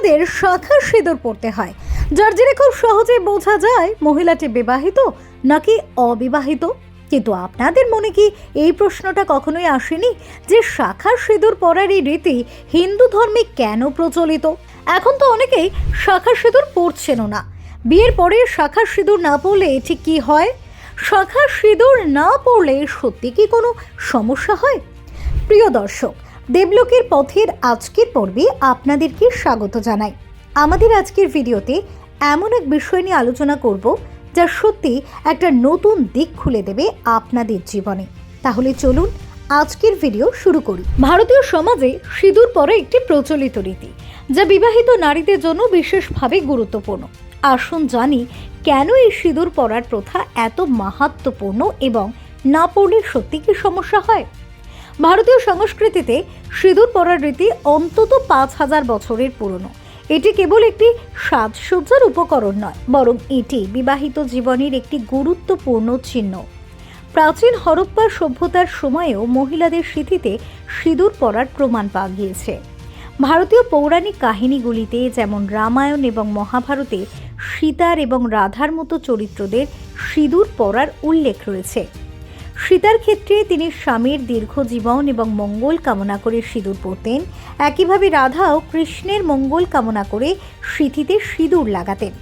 মহিলাদের শাখার সিঁদুর পড়তে হয়, যার জেরে খুব সহজে বোঝা যায় মহিলাটি বিবাহিত নাকি অবিবাহিত। কিন্তু আপনাদের মনে কি এই প্রশ্নটা কখনোই আসেনি যে শাখার সিঁদুর পরার এই রীতি হিন্দু ধর্মে কেন প্রচলিত? এখন তো অনেকেই শাখার সিঁদুর পরছেনও না। বিয়ের পরে শাখার সিঁদুর না পরলে ঠিক কি হয়? শাখার সিঁদুর না পড়লে সত্যি কি কোনো সমস্যা হয়? প্রিয় দর্শক দেবলোকের পথের আজকের পর্বে আপনাদেরকে স্বাগত জানাই। আমাদের আজকের ভিডিওতে এমন এক বিষয় নিয়ে আলোচনা করব যা সত্যি একটা নতুন দিক খুলে দেবে আপনাদের জীবনে। তাহলে চলুন আজকের ভিডিও শুরু করি। ভারতীয় সমাজে সিঁদুর পরে একটি প্রচলিত রীতি, যা বিবাহিত নারীদের জন্য বিশেষভাবে গুরুত্বপূর্ণ। আসুন জানি, কেন এই সিঁদুর পরার প্রথা এত মাহাত্মপূর্ণ এবং না পড়লে সত্যি কি সমস্যা হয়? ভারতীয় সংস্কৃতিতে সিঁদুর পরার রীতি অন্তত পাঁচ হাজার বছরের পুরনো। এটি কেবল একটি সাজসজ্জার উপকরণ নয়, বরং এটি বিবাহিত জীবনের একটি গুরুত্বপূর্ণ চিহ্ন। প্রাচীন হরপ্পা সভ্যতার সময়েও মহিলাদের স্মৃতিতে সিঁদুর পরার প্রমাণ পাওয়া গিয়েছে। ভারতীয় পৌরাণিক কাহিনীগুলিতে যেমন রামায়ণ এবং মহাভারতে সীতার এবং রাধার মতো চরিত্রদের সিঁদুর পরার উল্লেখ রয়েছে। সীতার ক্ষেত্রে তিনি স্বামীর দীর্ঘ জীবন এবং মঙ্গল কামনা করে সিঁদুর পরতেন। একইভাবে রাধাও কৃষ্ণের মঙ্গল কামনা করে স্মৃতিতে সিঁদুর লাগাতেন।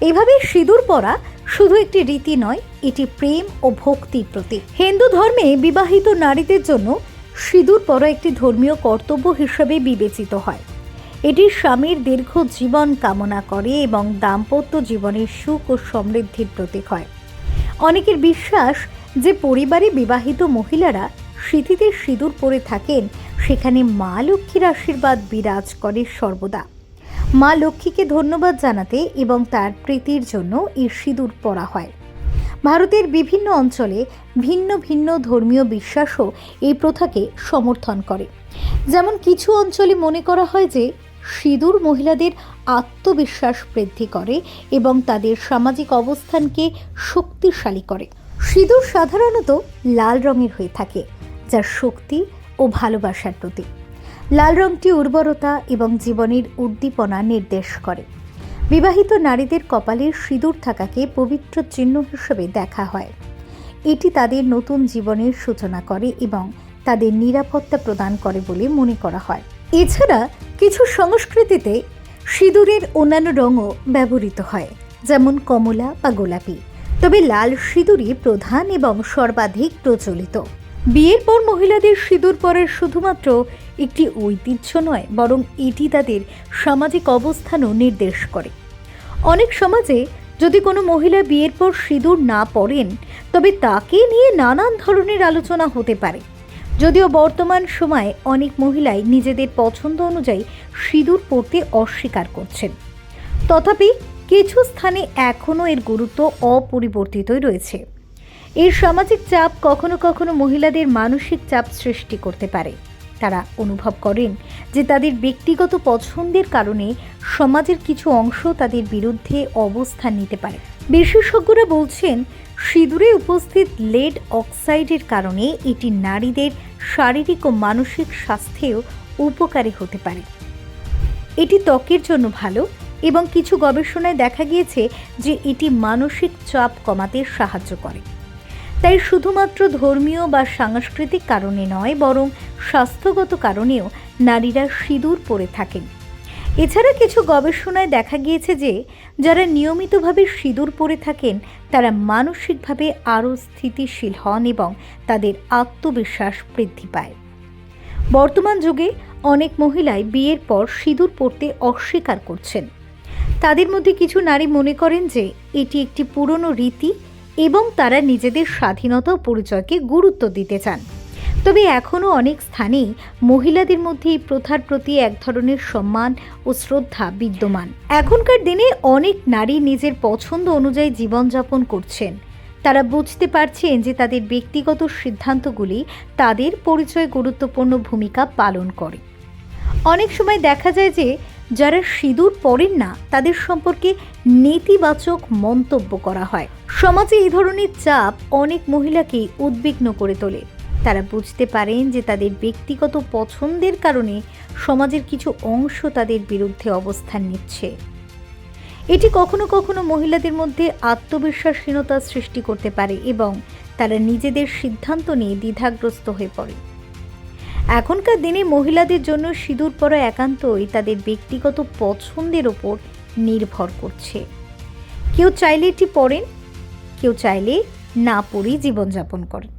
এভাবে সিঁদুর পরা শুধু একটি রীতি নয়, এটি প্রেম ও ভক্তির প্রতীক। হিন্দু ধর্মে বিবাহিত নারীদের জন্য সিঁদুর পরা একটি ধর্মীয় কর্তব্য হিসেবে বিবেচিত হয়। এটি স্বামীর দীর্ঘ জীবন কামনা করে এবং দাম্পত্য জীবনের সুখ ও সমৃদ্ধির প্রতীক হয়। অনেকের বিশ্বাস যে পরিবারে বিবাহিত মহিলারা স্মৃতিতে সিঁদুর পরে থাকেন, সেখানে মা লক্ষ্মীর আশীর্বাদ বিরাজ করে সর্বদা। মা লক্ষ্মীকে ধন্যবাদ জানাতে এবং তার প্রীতির জন্য এই সিঁদুর পরা হয়। ভারতের বিভিন্ন অঞ্চলে ভিন্ন ভিন্ন ধর্মীয় বিশ্বাসও এই প্রথাকে সমর্থন করে। যেমন কিছু অঞ্চলে মনে করা হয় যে, সিঁদুর মহিলাদের আত্মবিশ্বাস বৃদ্ধি করে এবং তাদের সামাজিক অবস্থানকে শক্তিশালী করে। সিঁদুর সাধারণত লাল রঙের হয়ে থাকে যা শক্তি ও ভালোবাসার প্রতীক। লাল রঙটি উর্বরতা এবং জীবনের উদ্দীপনা নির্দেশ করে। বিবাহিত নারীদের কপালে সিঁদুর থাকাকে পবিত্র চিহ্ন হিসেবে দেখা হয়। এটি তাদের নতুন জীবনের সূচনা করে এবং তাদের নিরাপত্তা প্রদান করে বলে মনে করা হয়। এছাড়া কিছু সংস্কৃতিতে সিঁদুরের অন্যান্য রঙও ব্যবহৃত হয়, যেমন কমলা বা গোলাপি। তবে লাল সিঁদুরই প্রধান এবং সর্বাধিক প্রচলিত। বিয়ের পর মহিলাদের সিঁদুর পরার শুধুমাত্র একটি ঐতিহ্য নয়, বরং এটি তাদের সামাজিক অবস্থানও নির্দেশ করে। অনেক সমাজে যদি কোনো মহিলা বিয়ের পর সিঁদুর না পরেন, তবে তাকে নিয়ে নানান ধরনের আলোচনা হতে পারে। যদিও বর্তমান সময়ে অনেক মহিলাই নিজেদের পছন্দ অনুযায়ী সিঁদুর পরতে অস্বীকার করছেন। তথাপি কিছু স্থানে এখনও এর গুরুত্ব অপরিবর্তিতই রয়েছে। এর সামাজিক চাপ কখনো কখনো মহিলাদের মানসিক চাপ সৃষ্টি করতে পারে। তারা অনুভব করেন যে তাদের ব্যক্তিগত পছন্দের কারণে সমাজের কিছু অংশ তাদের বিরুদ্ধে অবস্থান নিতে পারে। বিশেষজ্ঞরা বলছেন, সিঁদুরে উপস্থিত লেড অক্সাইডের কারণে এটি নারীদের শারীরিক ও মানসিক স্বাস্থ্যেও উপকারী হতে পারে। এটি ত্বকের জন্য ভালো এবং কিছু গবেষণায় দেখা গিয়েছে যে এটি মানসিক চাপ কমাতে সাহায্য করে। তাই শুধুমাত্র ধর্মীয় বা সাংস্কৃতিক কারণে নয়, বরং স্বাস্থ্যগত কারণেও নারীরা সিঁদুর পরে থাকেন। এছাড়া কিছু গবেষণায় দেখা গিয়েছে যে যারা নিয়মিতভাবে সিঁদুর পরে থাকেন, তারা মানসিকভাবে আরও স্থিতিশীল হন এবং তাদের আত্মবিশ্বাস বৃদ্ধি পায়। বর্তমান যুগে অনেক মহিলাই বিয়ের পর সিঁদুর পরতে অস্বীকার করছেন। তাদের মধ্যে কিছু নারী মনে করেন যে এটি একটি পুরনো রীতি এবং তারা নিজেদের স্বাধীনতা ও পরিচয়কে গুরুত্ব দিতে চান। তবে এখনও অনেক স্থানেই মহিলাদের মধ্যে এই প্রথার প্রতি এক ধরনের সম্মান ও শ্রদ্ধা বিদ্যমান। এখনকার দিনে অনেক নারী নিজের পছন্দ অনুযায়ী জীবনযাপন করছেন। তারা বুঝতে পারছেন যে তাদের ব্যক্তিগত সিদ্ধান্তগুলি তাদের পরিচয়ে গুরুত্বপূর্ণ ভূমিকা পালন করে। অনেক সময় দেখা যায় যে যারা সিঁদুর পরেন না, তাদের সম্পর্কে নেতিবাচক মন্তব্য করা হয়। সমাজে এই ধরনের চাপ অনেক মহিলাকেই উদ্বিগ্ন করে তোলে। তারা বুঝতে পারেন যে তাদের ব্যক্তিগত পছন্দের কারণে সমাজের কিছু অংশ তাদের বিরুদ্ধে অবস্থান নিচ্ছে। এটি কখনো কখনো মহিলাদের মধ্যে আত্মবিশ্বাসহীনতা সৃষ্টি করতে পারে এবং তারা নিজেদের সিদ্ধান্ত নিয়ে দ্বিধাগ্রস্ত হয়ে পড়ে। এখনকার দিনে মহিলাদের জন্য সিঁদুর পরা একান্তই তাদের ব্যক্তিগত পছন্দের ওপর নির্ভর করছে। কেউ চাইলে এটি পড়েন কেউ চাইলে না পরেই জীবনযাপন করেন।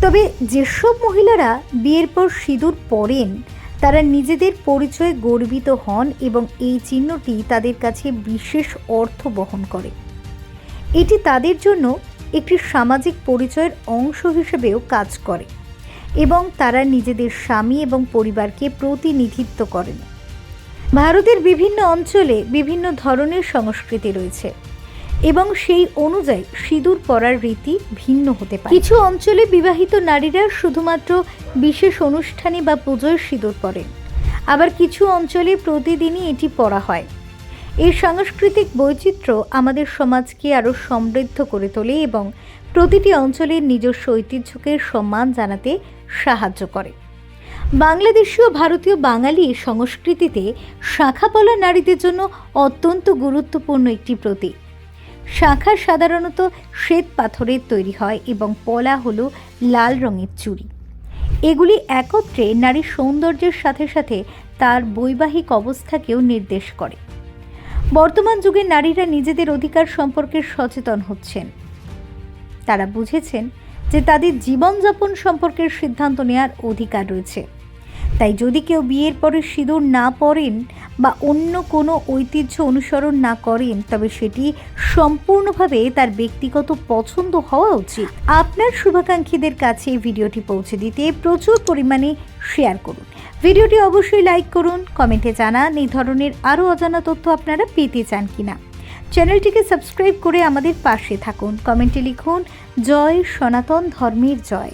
তবে যেসব মহিলারা বিয়ের পর সিঁদুর পরেন, তারা নিজেদের পরিচয়ে গর্বিত হন এবং এই চিহ্নটি তাদের কাছে বিশেষ অর্থ বহন করে। এটি তাদের জন্য একটি সামাজিক পরিচয়ের অংশ হিসেবেও কাজ করে। এবং তারা নিজেদের স্বামী এবং পরিবারকে প্রতিনিধিত্ব করেন। ভারতের বিভিন্ন অঞ্চলে বিভিন্ন ধরনের সংস্কৃতি রয়েছে এবং সেই অনুযায়ী সিঁদুর পরার রীতি ভিন্ন হতে পারে। কিছু অঞ্চলে বিবাহিত নারীরা শুধুমাত্র বিশেষ অনুষ্ঠানে বা পুজোয় সিঁদুর পরেন। আবার কিছু অঞ্চলে প্রতিদিনই এটি পরা হয়। এই সাংস্কৃতিক বৈচিত্র্য আমাদের সমাজকে আরও সমৃদ্ধ করে তোলে এবং প্রতিটি অঞ্চলের নিজস্ব ঐতিহ্যকে সম্মান জানাতে সাহায্য করে। বাংলাদেশীয় ভারতীয় বাঙালি সংস্কৃতিতে শাখাপলা নারীদের জন্য অত্যন্ত গুরুত্বপূর্ণ একটি প্রতীক। শাখা সাধারণত শ্বেত পাথরের তৈরি হয় এবং পলা হলো লাল রঙের চুড়ি। এগুলি একত্রে নারীর সৌন্দর্যের সাথে সাথে তার বৈবাহিক অবস্থাকেও নির্দেশ করে। বর্তমান যুগে নারীরা নিজেদের অধিকার সম্পর্কে সচেতন হচ্ছেন। তারা বুঝেছেন যে তাদের জীবনযাপন সম্পর্কের সিদ্ধান্ত নেওয়ার অধিকার রয়েছে। তাই যদি কেউ বিয়ের পরে সিঁদুর না পরেন বা অন্য কোনো ঐতিহ্য অনুসরণ না করেন, তবে সেটি সম্পূর্ণভাবে তার ব্যক্তিগত পছন্দ হওয়া উচিত। আপনার শুভাকাঙ্ক্ষীদের কাছে ভিডিওটি পৌঁছে দিতে প্রচুর পরিমাণে শেয়ার করুন। ভিডিওটি অবশ্যই লাইক করুন, কমেন্টে জানান, এই ধরনের আরও অজানা তথ্য আপনারা পেতে চান কিনা। চ্যানেলটিকে সাবস্ক্রাইব করে আমাদের পাশে থাকুন। কমেন্টে লিখুন জয় সনাতন ধর্মের জয়।